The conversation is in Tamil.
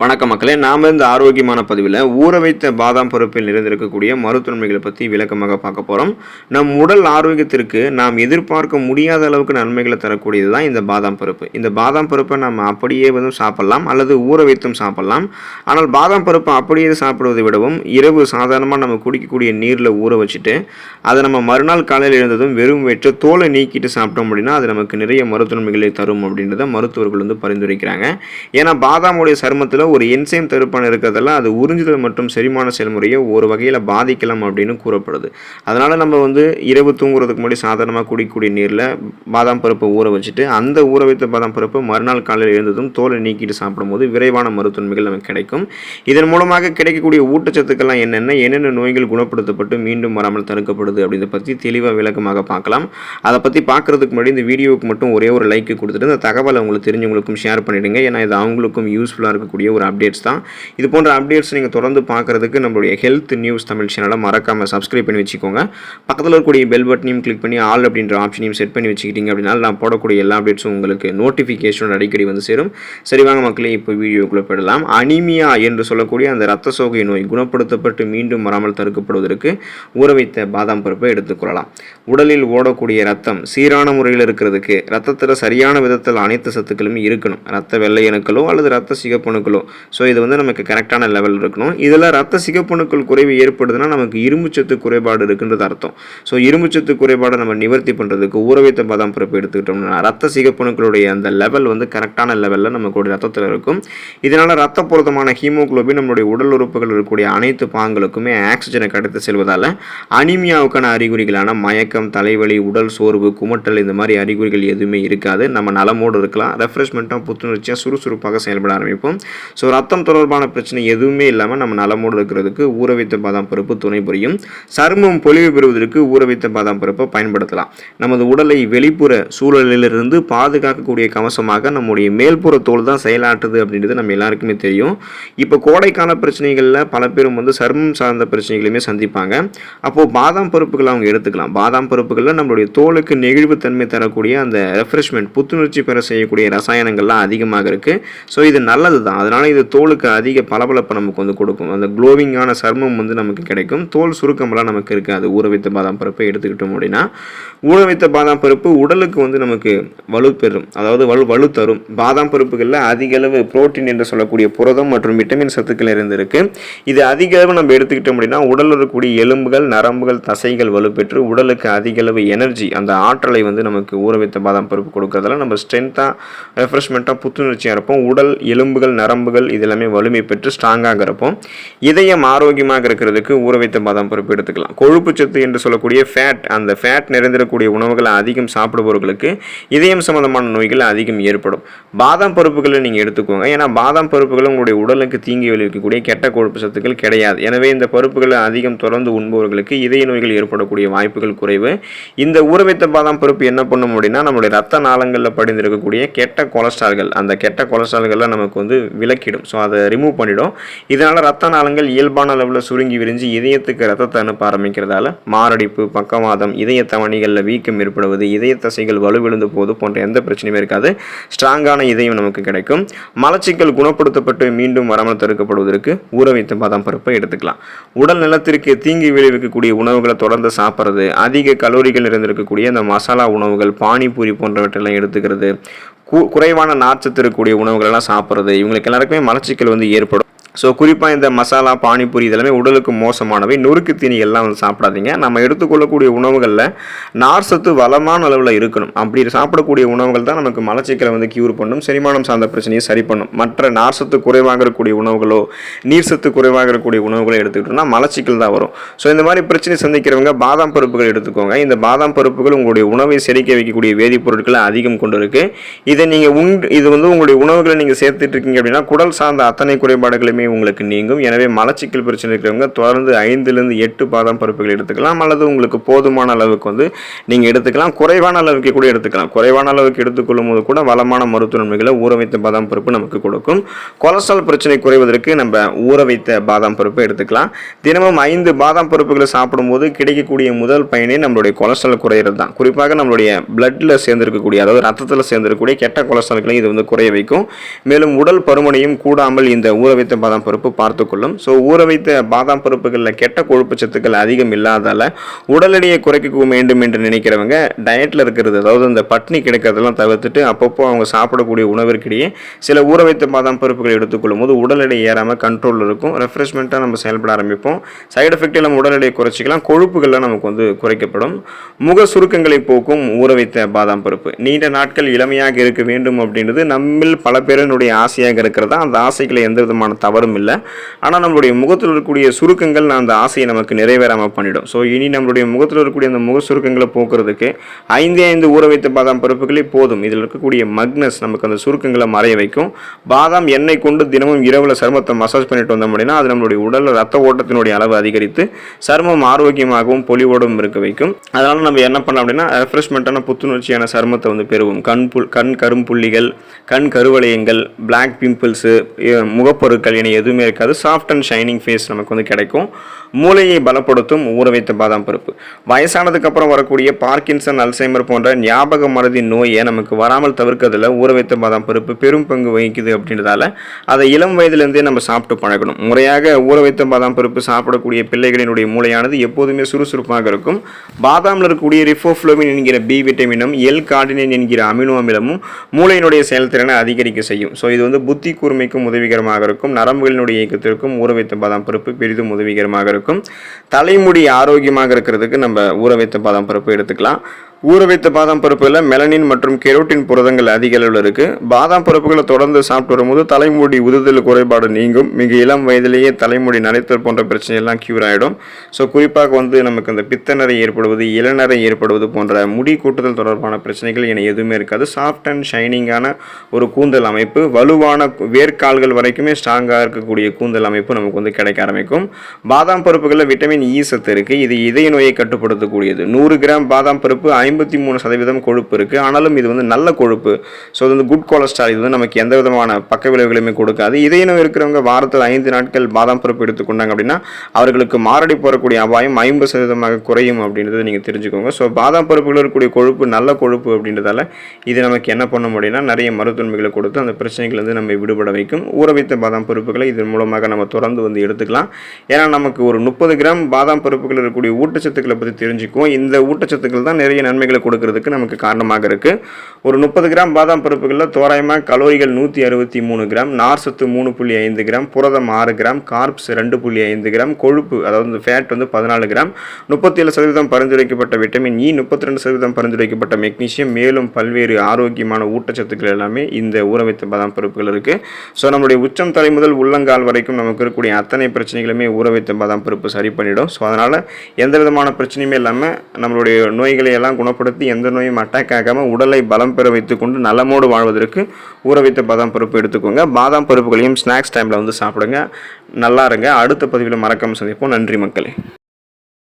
வணக்க மக்களே நாம் இந்த ஆரோக்கியமான பதிவில் ஊற வைத்த பாதாம் பருப்பில் நிறைந்திருக்கக்கூடிய மருத்துவன்மைகளை பற்றி விளக்கமாக பார்க்க போகிறோம் நம் உடல் ஆரோக்கியத்திற்கு நாம் எதிர்பார்க்க முடியாத அளவுக்கு நன்மைகளை தரக்கூடியது தான் இந்த பாதாம் பருப்பு. இந்த பாதாம் பருப்பை நம்ம அப்படியே வந்து சாப்பிடலாம் அல்லது ஊற வைத்தும் சாப்பிடலாம். ஆனால் பாதாம் பருப்பை அப்படியே சாப்பிடுவதை விடவும் இரவு சாதாரணமாக நம்ம குடிக்கக்கூடிய நீரில் ஊற வச்சுட்டு அதை நம்ம மறுநாள் காலையில் எழுந்ததும் வெறும் வெற்று தோலை நீக்கிட்டு சாப்பிட்டோம் அப்படின்னா அது நமக்கு நிறைய மருத்துவன்மைகளை தரும் அப்படின்றத மருத்துவர்கள் வந்து பரிந்துரைக்கிறாங்க. ஏன்னா பாதாமுடைய சருமத்தில் ஒரு என்சைம் தடுப்பான இருக்கிறதால அது உறிஞ்சுதல் மற்றும் செரிமான செயல்முறையை ஒரு வகையில் பாதிக்கலாம் அப்படின்னு கூறப்படுது. அதனால் நம்ம வந்து இரவு தூங்குறதுக்கு முன்னாடி சாதாரணமாக குடிக்கக்கூடிய நீரில் பாதாம் பருப்பை ஊற வச்சுட்டு அந்த ஊற வைத்த பாதாம் பருப்பு மறுநாள் காலையில் எழுந்ததும் தோலை நீக்கிட்டு சாப்பிடும்போது விரைவான மருத்துவன்மைகள் நமக்கு கிடைக்கும். இதன் மூலமாக கிடைக்கக்கூடிய ஊட்டச்சத்துக்கள்லாம் என்னென்ன என்னென்ன நோய்கள் குணப்படுத்தப்பட்டு மீண்டும் வராமல் தடுக்கப்படுது அப்படின்றத பற்றி தெளிவாக விளக்கமாக பார்க்கலாம். அதை பற்றி பார்க்குறதுக்கு முன்னாடி இந்த வீடியோவுக்கு மட்டும் ஒரே ஒரு லைக் கொடுத்துட்டு இந்த தகவலை உங்களுக்கு தெரிஞ்சவங்களுக்கும் ஷேர் பண்ணிவிடுங்க ஏன்னா இது அவங்களுக்கும் யூஸ்ஃபுல்லாக இருக்கக்கூடிய ஒரு அப்டேட்ஸ் தான். இது போன்ற அப்டேட்ஸ் நீங்கள் தொடர்ந்து பார்க்குறதுக்கு நம்மளுடைய ஹெல்த் நியூஸ் தமிழ் சேனலை மறக்காமல் சப்ஸ்கிரைப் பண்ணி வச்சுக்கோங்க. பக்கத்தில் இருக்கக்கூடிய பெல் பட்டனையும் கிளிக் பண்ணி ஆல் அப்படின்ற ஆப்ஷனையும் செட் பண்ணி வச்சுக்கிட்டீங்க அப்படின்னா நான் போடக்கூடிய எல்லா அப்டேட்ஸும் உங்களுக்கு நோட்டிஃபிகேஷன் அடிக்கடி வந்து சேரும். சரி வாங்க மக்களே இப்போ வீடியோக்குள்ளே போயிடலாம். அனிமியா என்று சொல்லக்கூடிய அந்த ரத்த சோகை நோய் குணப்படுத்தப்பட்டு மீண்டும் வராமல் தடுக்கப்படுவதற்கு ஊற வைத்த பாதாம் பருப்பை எடுத்துக்கொள்ளலாம் உடலில் ஓடக்கூடிய ரத்தம் சீரான முறையில் இருக்கிறதுக்கு ரத்தத்தில் சரியான விதத்தில் அனைத்து சத்துக்களுமே இருக்கணும். ரத்த வெள்ளையணுக்களோ அல்லது ரத்த சிகப்பணுக்களோ. ஸோ இது வந்து நமக்கு கரெக்டான லெவல் இருக்கணும். இதில் ரத்த சிகப்பணுக்கள் குறைவு ஏற்படுதுன்னா நமக்கு இரும்புச்சத்து குறைபாடு இருக்குன்றது அர்த்தம். ஸோ இரும்புச்சத்து குறைபாடை நம்ம நிவர்த்தி பண்ணுறதுக்கு ஊறவைத்த பாதாம் பருப்பு எடுத்துக்கிட்டோம்னா ரத்த சிகப்பணுக்களுடைய அந்த லெவல் வந்து கரெக்டான லெவலில் நமக்குடைய ரத்தத்தில் இருக்கும். இதனால் ரத்த பொருத்தமான ஹீமோகுளோபின் நம்மளுடைய உடல் உறுப்புகள் இருக்கக்கூடிய அனைத்து பாங்களுக்குமே ஆக்சிஜனை கடத்து செல்வதால் அனிமியாவுக்கான அறிகுறிகளான மயக்க மயக்கம் தலைவலி உடல் சோர்வு குமட்டல் இந்த மாதிரி அறிகுறிகள் எதுவுமே இருக்காது. நம்ம நலமோடு இருக்கலாம். ரெஃப்ரெஷ்மெண்ட்டாக புத்துணர்ச்சியாக சுறுசுறுப்பாக செயல்பட ஆரம்பிப்போம். ஸோ ரத்தம் தொடர்பான பிரச்சனை எதுவுமே இல்லாமல் நம்ம நலமோடு இருக்கிறதுக்கு ஊற வைத்த பாதாம் பருப்பு துணை புரியும். சருமம் பொலிவு பெறுவதற்கு ஊறவைத்த பாதாம் பருப்பை பயன்படுத்தலாம். நமது உடலை வெளிப்புற சூழலிலிருந்து பாதுகாக்கக்கூடிய கவசமாக நம்முடைய மேல்புற தோல் தான் செயலாற்றுது அப்படின்றது நம்ம எல்லாருக்குமே தெரியும். இப்போ கோடைக்கால பிரச்சனைகளில் பல பேரும் வந்து சருமம் சார்ந்த பிரச்சனைகளையுமே சந்திப்பாங்க. அப்போது பாதாம் பருப்புகளை அவங்க எடுத்துக்கலாம். பாதாம் பருப்புகளில் நம்மளுடைய தோலுக்கு நெகிழ்வுத்தன்மை தரக்கூடிய அந்த ரெஃப்ரெஷ்மெண்ட் புத்துணர்ச்சி பெற செய்யக்கூடிய ரசாயனங்கள்லாம் அதிகமாக இருக்குது ஸோ இது நல்லது தான் அதனால் இது தோலுக்கு அதிக பளபளப்பை நமக்கு வந்து கொடுக்கும். அந்த க்ளோவிங்கான சர்மம் வந்து நமக்கு கிடைக்கும். தோல் சுருக்கமெல்லாம் நமக்கு இருக்காது. ஊற வைத்த பாதாம் பருப்பை எடுத்துக்கிட்டோம் அப்படின்னா ஊற வைத்த பாதாம் பருப்பு உடலுக்கு வந்து நமக்கு வலு பெறும். அதாவது வலு வலு தரும். பாதாம் பருப்புகளில் அதிக அளவு புரோட்டீன் என்று சொல்லக்கூடிய புரதம் மற்றும் விட்டமின் சத்துக்கள் இருந்திருக்கு. இது அதிக அளவு நம்ம எடுத்துக்கிட்டோம் அப்படின்னா உடலில் இருக்கக்கூடிய எலும்புகள் நரம்புகள் தசைகள் வலுப்பெற்று உடலுக்கு அதிகளவு எனர்ஜி அந்த ஆற்றலை வந்து நமக்கு ஊற வைத்த பாதாம் பருப்பு கொடுக்கறதால நம்ம ஸ்ட்ரென்த்தாக ரெஃப்ரெஷ்மெண்ட்டாக புத்துணர்ச்சியாக இருப்போம். உடல் எலும்புகள் நரம்புகள் இதெல்லாமே வலிமை பெற்று ஸ்ட்ராங்காக இருப்போம். இதயம் ஆரோக்கியமாக இருக்கிறதுக்கு ஊற வைத்த பாதாம் பருப்பு எடுத்துக்கலாம். கொழுப்பு சத்து என்று சொல்லக்கூடிய ஃபேட் அந்த ஃபேட் நிறைந்திடக்கூடிய உணவுகளை அதிகம் சாப்பிடுபவர்களுக்கு இதயம் சம்பந்தமான நோய்கள் அதிகம் ஏற்படும். பாதாம் பருப்புகளை நீங்கள் எடுத்துக்கோங்க. ஏன்னா பாதாம் பருப்புகள் உங்களுடைய உடலுக்கு தீங்கி விளைவிக்கக்கூடிய கெட்ட கொழுப்பு சத்துக்கள் கிடையாது. எனவே இந்த பருப்புகளை அதிகம் தொடர்ந்து உண்பவர்களுக்கு இதய நோய்கள் ஏற்படக்கூடிய வாய்ப்புகள் குறைவு. இந்த ஊறவைத்த பாதாம் பருப்பு என்ன பண்ணும் அப்படின்னா நம்மளுடைய ரத்த நாளங்களில் படிந்திருக்கக்கூடிய கெட்ட கொலஸ்ட்ரால்கள் அந்த கெட்ட கொலஸ்ட்ரால்கள்லாம் நமக்கு வந்து விலக்கிடும். ஸோ அதை ரிமூவ் பண்ணிடும். இதனால் ரத்த நாளங்கள் இயல்பான அளவில் சுருங்கி விரிஞ்சு இதயத்துக்கு ரத்தத்தை அனுப்ப ஆரம்பிக்கிறதால மாரடைப்பு பக்கவாதம் இதய தவணிகளில் வீக்கம் ஏற்படுவது இதய தசைகள் வலுவிழுந்து போது போன்ற எந்த பிரச்சனையும் இருக்காது. ஸ்ட்ராங்கான இதயம் நமக்கு கிடைக்கும். மலச்சிக்கல் குணப்படுத்தப்பட்டு மீண்டும் வராமல் தடுக்கப்படுவதற்கு ஊற வைத்த பாதாம் பருப்பை எடுத்துக்கலாம். உடல் நலத்திற்கு தீங்கு விளைவிக்கக்கூடிய உணவுகளை தொடர்ந்து சாப்பிட்றது அதிக கலோரிகள் இருந்திருக்கக்கூடிய அந்த மசாலா உணவுகள் பானிபூரி போன்றவற்றெல்லாம் எடுத்துக்கிறது கு- குறைவான நார்ச்சத்து இருக்கக்கூடிய உணவுகள் எல்லாம் சாப்பிட்றது இவங்களுக்கு எல்லாருக்குமே மலச்சிக்கல் வந்து ஏற்படும். ஸோ குறிப்பாக இந்த மசாலா பானிபூரி இதெல்லாமே உடலுக்கு மோசமானவை. நொறுக்கு தீனிகள்லாம் வந்து சாப்பிடாதீங்க. நம்ம எடுத்துக்கொள்ளக்கூடிய உணவுகளில் நார் சத்து வளமான அளவில் இருக்கணும். அப்படி சாப்பிடக்கூடிய உணவுகள் தான் நமக்கு மலச்சிக்கலை வந்து கியூர் பண்ணும். செரிமானம் சார்ந்த பிரச்சனையை சரி பண்ணும். மற்ற நார் சத்து குறைவாக இருக்கக்கூடிய உணவுகளோ நீர் சத்து குறைவாக இருக்கக்கூடிய உணவுகளோ எடுத்துக்கிட்டோம்னா மலச்சிக்கல் தான் வரும். ஸோ இந்த மாதிரி பிரச்சனை சந்திக்கிறவங்க பாதாம் பருப்புகள் எடுத்துக்கோங்க. இந்த பாதாம் பருப்புகள் உங்களுடைய உணவை செரிக்க வைக்கக்கூடிய வேதிப்பொருட்களை அதிகம் கொண்டு இருக்குது இதை நீங்கள் உண் இது வந்து உங்களுடைய உணவுகளை நீங்கள் சேர்த்துட்டு இருக்கீங்க அப்படின்னா குடல் சார்ந்த அத்தனை குறைபாடுகளுமே உங்களுக்கு நீங்கும். எனவே மலச்சிக்கல் பிரச்சனை இருக்கிறவங்க தொடர்ந்து ஐந்துலேருந்து எட்டு பாதாம் பருப்புகள் எடுத்துக்கலாம். அல்லது உங்களுக்கு போதுமான அளவுக்கு வந்து நீங்கள் எடுத்துக்கலாம். குறைவான அளவுக்கு கூட எடுத்துக்கலாம். குறைவான அளவுக்கு எடுத்துக்கொள்ளும் போது கூட வளமான மருத்துவ நன்மைகளை ஊற வைத்த பாதாம் பருப்பு நமக்கு கொடுக்கும். கொலஸ்ட்ரால் பிரச்சனை குறைவதற்கு நம்ம ஊற வைத்த பாதாம் பருப்பு எடுத்துக்கலாம். தினமும் ஐந்து பாதாம் பருப்புகளை சாப்பிடும்போது கிடைக்கக்கூடிய முதல் பயனே நம்மளுடைய கொலஸ்ட்ரால் குறையிறது தான். குறிப்பாக நம்மளுடைய பிளட்டில் சேர்ந்திருக்கக்கூடிய அதாவது ரத்தத்தில் சேர்ந்திருக்கக்கூடிய கெட்ட கொலஸ்ட்ரால்களை இது வந்து குறைய வைக்கும். மேலும் உடல் பருமனையும் கூடாமல் இந்த ஊற வைத்த பாதாம் பருப்பு பார்த்துக்கொள்ளும். ஸோ ஊற வைத்த பாதாம் பருப்புகளில் கெட்ட கொழுப்பு சத்துக்கள் அதிகம் இல்லாதால உடல் எடையை குறைக்க வேண்டும் என்று நினைக்கிறவங்க டயட்டில் இருக்கிறது அதாவது இந்த பட்னி கிடைக்கிறதெல்லாம் தவிர்த்துட்டு அப்பப்போ அவங்க சாப்பிடக்கூடிய உணவிற்கிடையே சில ஊற வைத்த பாதாம் பருப்புகள் எடுத்துக்கொள்ளும் போது உடல் எடை ஏறாமல் கண்ட்ரோலில் இருக்கும். ரெஃப்ரெஷ்மெண்ட்டாக நம்ம செயல்பட ஆரம்பிப்போம். சைடு எஃபெக்ட் நம்ம உடல் எடையை குறைச்சிக்கலாம். கொழுப்புகள்லாம் நமக்கு வந்து குறைக்கப்படும். முக சுருக்கங்களை போக்கும் ஊற வைத்த பாதாம் பருப்பு. நீண்ட நாட்கள் இளமையாக இருக்க வேண்டும் அப்படின்றது நம்மில் பல பேரினுடைய ஆசையாக இருக்கிறதா? அந்த ஆசைகளை எந்த விதமான தவறு யாரும் இல்லை ஆனால் நம்மளுடைய முகத்தில் இருக்கக்கூடிய சுருக்கங்கள் அந்த ஆசையை நமக்கு நிறைவேறாமல் பண்ணிடும். ஸோ இனி நம்மளுடைய முகத்தில் இருக்கக்கூடிய அந்த முக சுருக்கங்களை போக்குறதுக்கு ஐந்து ஐந்து ஊற வைத்த பாதாம் பருப்புகளே போதும். இதில் இருக்கக்கூடிய மக்னஸ் நமக்கு அந்த சுருக்கங்களை மறைய வைக்கும். பாதாம் எண்ணெய் கொண்டு தினமும் இரவில் சருமத்தை மசாஜ் பண்ணிட்டு வந்தோம் அப்படின்னா அது நம்மளுடைய உடலில் ரத்த ஓட்டத்தினுடைய அளவு அதிகரித்து சருமம் ஆரோக்கியமாகவும் பொலிவோடும் இருக்க வைக்கும். அதனால் நம்ம என்ன பண்ணலாம் அப்படின்னா ரெஃப்ரெஷ்மெண்ட்டான புத்துணர்ச்சியான சருமத்தை வந்து பெறுவோம். கண் புல் கண் கரும்புள்ளிகள் கண் கருவளையங்கள் பிளாக் பிம்பிள்ஸு முகப்பொருட்கள் என எதுவுமே இருக்காது. சாஃப்ட் அண்ட் ஷைனிங் ஃபேஸ் நமக்கு வந்து கிடைக்கும். மூளையை பலப்படுத்தும் ஊற வைத்த பாதாம் பருப்பு. வயசானதுக்கப்புறம் வரக்கூடிய பார்க்கின்சன் அல்சைமர் போன்ற ஞாபக மருதி நோயை நமக்கு வராமல் தவிர்க்கிறதுல ஊற வைத்த பாதாம் பருப்பு பெரும் பங்கு வகிக்குது அப்படின்றதால அதை இளம் வயதிலிருந்தே நம்ம சாப்பிட்டு பழகணும். முறையாக ஊற வைத்த பாதாம் பருப்பு சாப்பிடக்கூடிய பிள்ளைகளினுடைய மூளையானது எப்போதுமே சுறுசுறுப்பாக இருக்கும். பாதாமில் இருக்கக்கூடிய ரிஃபோஃப்ளோவின் என்கிற பி விட்டமினும் எல் கார்டினின் என்கிற அமினோ அமிலமும் மூளையினுடைய செயல்திறனை அதிகரிக்க செய்யும். ஸோ இது வந்து புத்தி கூர்மைக்கும் உதவிகரமாக இருக்கும். நரம்புகளினுடைய இயக்கத்திற்கும் ஊற வைத்த பாதாம் பருப்பு பெரிதும் உதவிகரமாக இருக்கும். தலைமுடி ஆரோக்கியமாக இருக்கிறதுக்கு நம்ம ஊற வைத்த பாதாம் பருப்பு எடுத்துக்கலாம். ஊற வைத்த பாதாம் பருப்புகளில் மெலனின் மற்றும் கெரோட்டின் புரதங்கள் அதிக அளவில் இருக்குது பாதாம் பருப்புகளை தொடர்ந்து சாப்பிட்டு வரும்போது தலைமுடி உதுதல் குறைபாடு நீங்கும். மிக இளம் வயதிலேயே தலைமுடி நனைத்தல் போன்ற பிரச்சனையெல்லாம் க்யூர் கியூர் ஆகிடும் ஸோ குறிப்பாக வந்து நமக்கு இந்த பித்தநரை ஏற்படுவது இளநரை ஏற்படுவது போன்ற முடி கூட்டுதல் தொடர்பான பிரச்சனைகள் என எதுவுமே இருக்காது. சாஃப்ட் அண்ட் ஷைனிங்கான ஒரு கூந்தல் அமைப்பு வலுவான வேர்க்கால்கள் வரைக்குமே ஸ்ட்ராங்காக இருக்கக்கூடிய கூந்தல் அமைப்பு நமக்கு வந்து கிடைக்க ஆரம்பிக்கும். பாதாம் பருப்புகளில் விட்டமின் இ e சத்து இருக்குது இது இதய நோயை கட்டுப்படுத்தக்கூடியது. நூறு கிராம் பாதாம் பருப்பு ஐம்பத்தி மூணு சதவீதம் கொழுப்பு இருக்குது ஆனாலும் இது வந்து நல்ல கொழுப்பு. ஸோ இது வந்து குட் கொலஸ்ட்ரால் இது வந்து நமக்கு எந்த விதமான பக்க விளைவுகளையுமே கொடுக்காது. இதய நோய் இருக்கிறவங்க வாரத்தில் ஐந்து நாட்கள் பாதாம் பருப்பு எடுத்துக்கொண்டாங்க அப்படின்னா அவர்களுக்கு மாரடி போகக்கூடிய அபாயம் ஐம்பது சதவீதமாக குறையும் அப்படின்றத நீங்கள் தெரிஞ்சுக்கோங்க. ஸோ பாதாம் பருப்புகள் இருக்கக்கூடிய கொழுப்பு நல்ல கொழுப்பு அப்படின்றதால இது நமக்கு என்ன பண்ண முடியும்னா நிறைய மருத்துவமைகளை கொடுத்து அந்த பிரச்சனைகள் நம்ம விடுபட வைக்கும். ஊற வைத்த பாதாம் பருப்புகளை இதன் மூலமாக நம்ம தொடர்ந்து வந்து எடுத்துக்கலாம். ஏன்னா நமக்கு ஒரு முப்பது கிராம் பாதாம் பருப்புகள் இருக்கக்கூடிய ஊட்டச்சத்துக்களை பற்றி தெரிஞ்சுக்குவோம். இந்த ஊட்டச்சத்துக்கள் தான் நிறைய நன்மைகளை கொடுக்கறதுக்கு நமக்கு காரணமாக இருக்குது ஒரு முப்பது கிராம் பாதாம் பருப்புகளில் தோராயமாக கலோரிகள் நூற்றி அறுபத்தி மூணு கிராம் நார் சத்து மூணு புள்ளி ஐந்து கிராம் புரதம் ஆறு கிராம் கார்ப்ஸ் ரெண்டு புள்ளி ஐந்து கிராம் கொழுப்பு அதாவது ஃபேட் வந்து பதினாலு கிராம் முப்பத்தி ஏழு சதவீதம் பரிந்துரைக்கப்பட்ட விட்டமின் இ e, முப்பத்தி ரெண்டு சதவீதம் பரிந்துரைக்கப்பட்ட மெக்னீஷியம் மேலும் பல்வேறு ஆரோக்கியமான ஊட்டச்சத்துக்கள் எல்லாமே இந்த ஊற வைத்த பாதாம் பருப்புகள் இருக்குது ஸோ நம்மளுடைய உச்சம் தலை முதல் உள்ளங்கால் வரைக்கும் நமக்கு இருக்கக்கூடிய அத்தனை பிரச்சனைகளுமே ஊற வைத்த பாதாம் பருப்பு சரி பண்ணிடும். ஸோ அதனால் எந்த விதமான பிரச்சனையுமே இல்லாமல் நம்மளுடைய நோய்களை எல்லாம் குணப்படுத்தி எந்த நோயும் அட்டாக் ஆகாமல் உடலை பலம் பெற வைத்துக்கொண்டு நலமோடு வாழ்வதற்கு ஊற வைத்த பாதாம் பருப்பு எடுத்துக்கோங்க. பாதாம் பருப்புகளையும் ஸ்நாக்ஸ் டைமில் வந்து சாப்பிடுங்க. நல்லா இருங்க. அடுத்த பதிவில் மறக்காமல் சந்திப்போம். நன்றி மக்களே.